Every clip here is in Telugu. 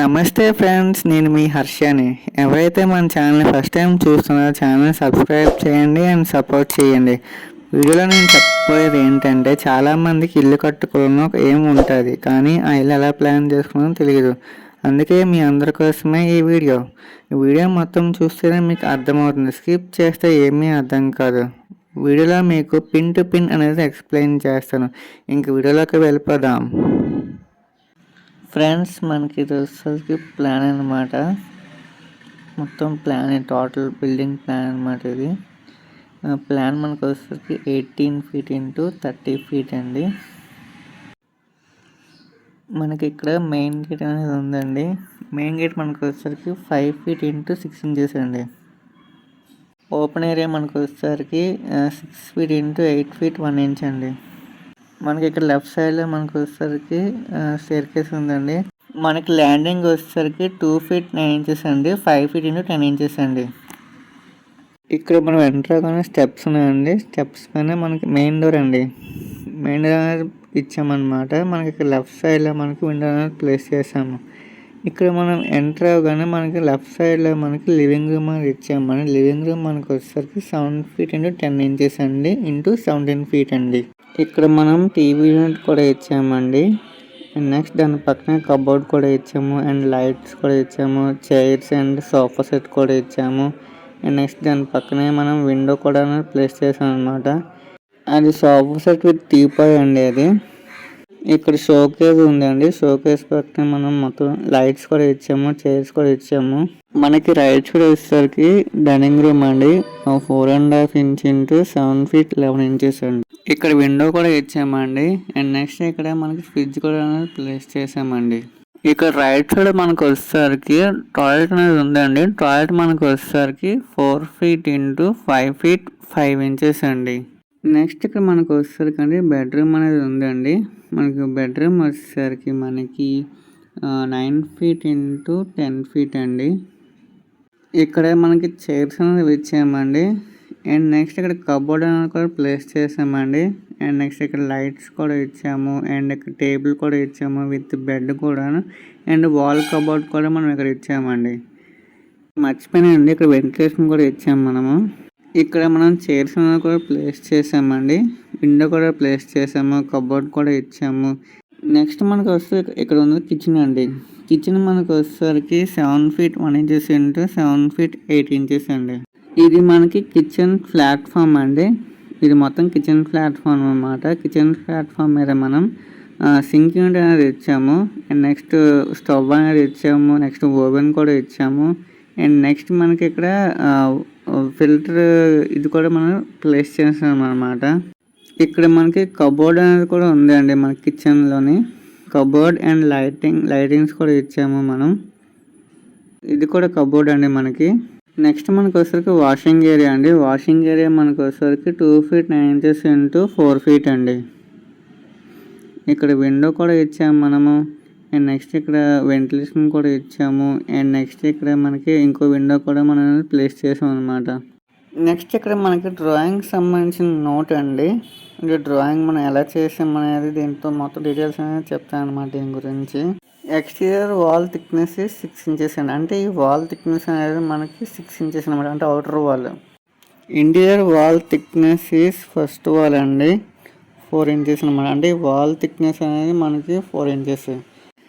నమస్తే ఫ్రెండ్స్ నేను మీ హర్షని ఎవరైతే మన ఛానల్ని ఫస్ట్ టైం చూస్తున్నారో ఛానల్ సబ్స్క్రైబ్ చేయండి అండ్ సపోర్ట్ చేయండి. వీడియోలో నేను చెప్పబోయేది ఏంటంటే చాలామందికి ఇల్లు కట్టుకోవడం ఏం ఉంటుంది కానీ ఆ ఇల్లు ఎలా ప్లాన్ చేసుకోవడం తెలియదు అందుకే మీ అందరి కోసమే ఈ వీడియో. ఈ వీడియో మొత్తం చూస్తేనే మీకు అర్థమవుతుంది. స్కిప్ చేస్తే ఏమీ అర్థం కాదు. వీడియోలో మీకు పిన్ టు పిన్ అనేది ఎక్స్ప్లెయిన్ చేస్తాను. ఇంక వీడియోలోకి వెళ్ళిపోదాం. ఫ్రెండ్స్ మనకి ఇది వచ్చేసరికి ప్లాన్ అనమాట మొత్తం ప్లాన్ టోటల్ బిల్డింగ్ ప్లాన్ అనమాట ఇది. ప్లాన్ మనకు వచ్చేసరికి eighteen feet into thirty feet అండి. మనకి ఇక్కడ మెయిన్ గేట్ అనేది ఉందండి. మెయిన్ గేట్ మనకు వచ్చేసరికి five feet into six inches అండి. ఓపెన్ ఏరియా మనకు వచ్చేసరికి six feet into eight feet one inch అండి. మనకి ఇక్కడ లెఫ్ట్ సైడ్లో మనకు వచ్చేసరికి స్టేర్ కేస్ ఉందండి. మనకి ల్యాండింగ్ వచ్చేసరికి టూ ఫీట్ నైన్ ఇంచెస్ అండి. Five feet into ten inches అండి. ఇక్కడ మనం ఎంటర్ అవగానే స్టెప్స్ ఉన్నాయండి. స్టెప్స్ పైన మనకి మెయిన్ డోర్ అండి. మెయిన్ డోర్ అనేది ఇచ్చామన్నమాట. మనకి ఇక్కడ లెఫ్ట్ సైడ్లో మనకి విండో అనేది ప్లేస్ చేసాము ఇక్కడ మనం ఎంటర్ అవగానే మనకి లెఫ్ట్ సైడ్లో మనకి లివింగ్ రూమ్ అనేది ఇచ్చాము. లివింగ్ రూమ్ మనకు వచ్చేసరికి seven feet into ten inches అండి. ఇంటూ సెవెంటీన్ ఫీట్ అండి. ఇక్కడ మనం టీవీ యూనిట్ కూడా ఇచ్చామండి. అండ్ నెక్స్ట్ దాని పక్కనే కబోర్డ్ కూడా ఇచ్చాము. అండ్ లైట్స్ కూడా ఇచ్చాము. చైర్స్ అండ్ సోఫా సెట్ కూడా ఇచ్చాము. అండ్ నెక్స్ట్ దాని పక్కనే మనం విండో కూడా ప్లేస్ చేసాం అనమాట అది సోఫా సెట్ విత్ టీపాయ్ అండి అది. ఇక్కడ షోకేస్ ఉందండి. షోకేస్ పక్కన మనం మొత్తం లైట్స్ కూడా ఇచ్చాము చైర్స్ కూడా ఇచ్చాము. మనకి రైట్ సైడ్ వచ్చేసరికి డైనింగ్ రూమ్ అండి. Four and half inch into seven feet eleven inches అండి. ఇక్కడ విండో కూడా ఇచ్చామండి. అండ్ నెక్స్ట్ ఇక్కడ మనకి ఫ్రిడ్జ్ కూడా ప్లేస్ చేసామండి. ఇక్కడ రైట్ సైడ్ మనకు వచ్చేసరికి టాయిలెట్ అనేది ఉందండి. టాయిలెట్ మనకు వచ్చేసరికి four feet into five feet five inches అండి. నెక్స్ట్ ఇక్కడ మనకు వచ్చేసరికి బెడ్రూమ్ అనేది ఉందండి. మనకి బెడ్రూమ్ వచ్చేసరికి మనకి nine feet into ten feet అండి. ఇక్కడ మనకి చైర్స్ అనేది ఇచ్చామండి అండ్ నెక్స్ట్ ఇక్కడ కబోర్డ్ అనేది కూడా ప్లేస్ చేసామండి. అండ్ నెక్స్ట్ ఇక్కడ లైట్స్ కూడా ఇచ్చాము. అండ్ ఇక్కడ టేబుల్ కూడా ఇచ్చాము విత్ బెడ్ కూడా అండ్ వాల్ కబోర్డ్ కూడా మనం ఇక్కడ ఇచ్చామండి. మర్చిపోయినాయండి ఇక్కడ వెంటిలేషన్ కూడా ఇచ్చాము మనము. ఇక్కడ మనం చైర్స్ కూడా ప్లేస్ చేసామండి. విండో కూడా ప్లేస్ చేసాము. కబోర్డ్ కూడా ఇచ్చాము. నెక్స్ట్ మనకు వస్తే ఇక్కడ ఉంది కిచెన్ అండి. కిచెన్ మనకు వచ్చేసరికి seven feet one inches into seven feet eight inches అండి. ఇది మనకి కిచెన్ ప్లాట్ఫామ్ అండి. ఇది మొత్తం కిచెన్ ప్లాట్ఫామ్ అనమాట కిచెన్ ప్లాట్ఫామ్ మీద మనం సింక్ యూనిట్ అనేది ఇచ్చాము. అండ్ నెక్స్ట్ స్టవ్ అనేది ఇచ్చాము. నెక్స్ట్ ఓవెన్ కూడా ఇచ్చాము. అండ్ నెక్స్ట్ మనకి ఇక్కడ ఫిల్టర్ ఇది కూడా మనం ప్లేస్ చేసాం అనమాట ఇక్కడ మనకి కబోర్డ్ అనేది కూడా ఉంది అండి మన కిచెన్లోని. కబోర్డ్ అండ్ లైటింగ్ లైటింగ్స్ కూడా ఇచ్చాము మనం. ఇది కూడా కబోర్డ్ అండి మనకి. నెక్స్ట్ మనకు వచ్చేసరికి వాషింగ్ ఏరియా అండి. వాషింగ్ ఏరియా మనకు వచ్చేసరికి two feet nine inches into four feet అండి. ఇక్కడ విండో కూడా ఇచ్చాము మనము. అండ్ నెక్స్ట్ ఇక్కడ వెంటిలేషన్ కూడా ఇచ్చాము. అండ్ నెక్స్ట్ ఇక్కడ మనకి ఇంకో విండో కూడా మనం ప్లేస్ చేసాం అనమాట నెక్స్ట్ ఇక్కడ మనకి డ్రాయింగ్ సంబంధించిన నోట్ అండి. అంటే డ్రాయింగ్ మనం ఎలా చేసామనేది దీంతో మొత్తం డీటెయిల్స్ అనేది చెప్తాను అనమాట దీని గురించి. Exterior wall thickness six inches అండి. అంటే ఈ వాల్ థిక్నెస్ అనేది మనకి సిక్స్ ఇంచెస్ అనమాట అంటే outer wall interior wall thickness is first wall అండి. ఫోర్ ఇంచెస్ అనమాట అంటే వాల్ థిక్నెస్ అనేది మనకి four inches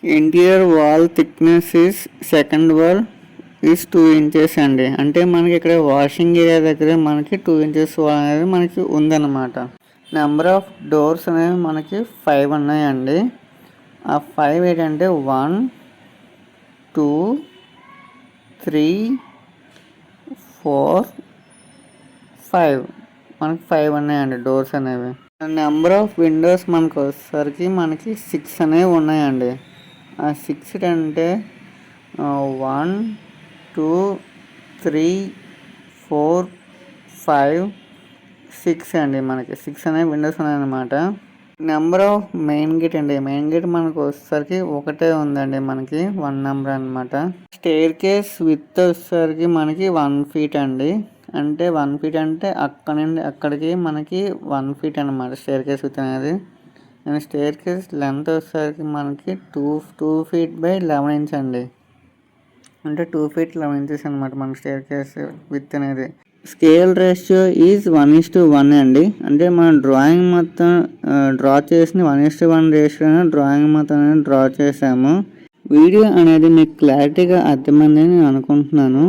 interior wall thickness is second wall is two inches అండి. అంటే మనకి ఇక్కడ వాషింగ్ ఏరియా దగ్గర మనకి టూ ఇంచెస్ వాల్ అనేది మనకి ఉందన్నమాట. నెంబర్ ఆఫ్ డోర్స్ అనేవి మనకి ఫైవ్ ఉన్నాయండి. ఆ ఫైవ్ ఏంటంటే one two three four five మనకి ఫైవ్ ఉన్నాయండి డోర్స్ అనేవి. నెంబర్ ఆఫ్ విండోస్ మనకు వచ్చేసరికి మనకి సిక్స్ అనేవి ఉన్నాయండి. సిక్స్ అంటే one two three four five six అండి మనకి. సిక్స్ అనేవి విండోస్ ఉన్నాయన్నమాట. నెంబర్ ఆఫ్ మెయిన్ గేట్ అండి. మెయిన్ గేట్ మనకు వచ్చేసరికి ఒకటే ఉందండి మనకి. వన్ నెంబర్ అనమాట స్టేర్ కేస్ విత్ వచ్చేసరికి మనకి వన్ ఫీట్ అండి. అంటే వన్ ఫీట్ అంటే అక్కడ నుండి అక్కడికి మనకి వన్ ఫీట్ అనమాట స్టేర్ కేస్ విత్ అనేది. అండ్ స్టేర్ కేస్ లెంత్ వచ్చేసరికి మనకి two two feet by eleven inch అండి. అంటే టూ ఫీట్ లెవెన్ ఇంచెస్ అనమాట మన స్టేర్ కేస్ విత్ అనేది. Scale ratio is one is to one అండి. అంటే మన డ్రాయింగ్ మొత్తం డ్రా చేసిన one is to one ratio drawing మొత్తం డ్రా చేసాము వీడియో అనేది మీకు క్లారిటీగా అర్థమైందని నేను అనుకుంటున్నాను.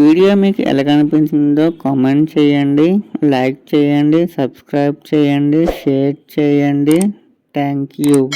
వీడియో మీకు ఎలా కనిపించిందో కామెంట్ చేయండి లైక్ చేయండి సబ్స్క్రైబ్ చేయండి షేర్ చేయండి. Thank you.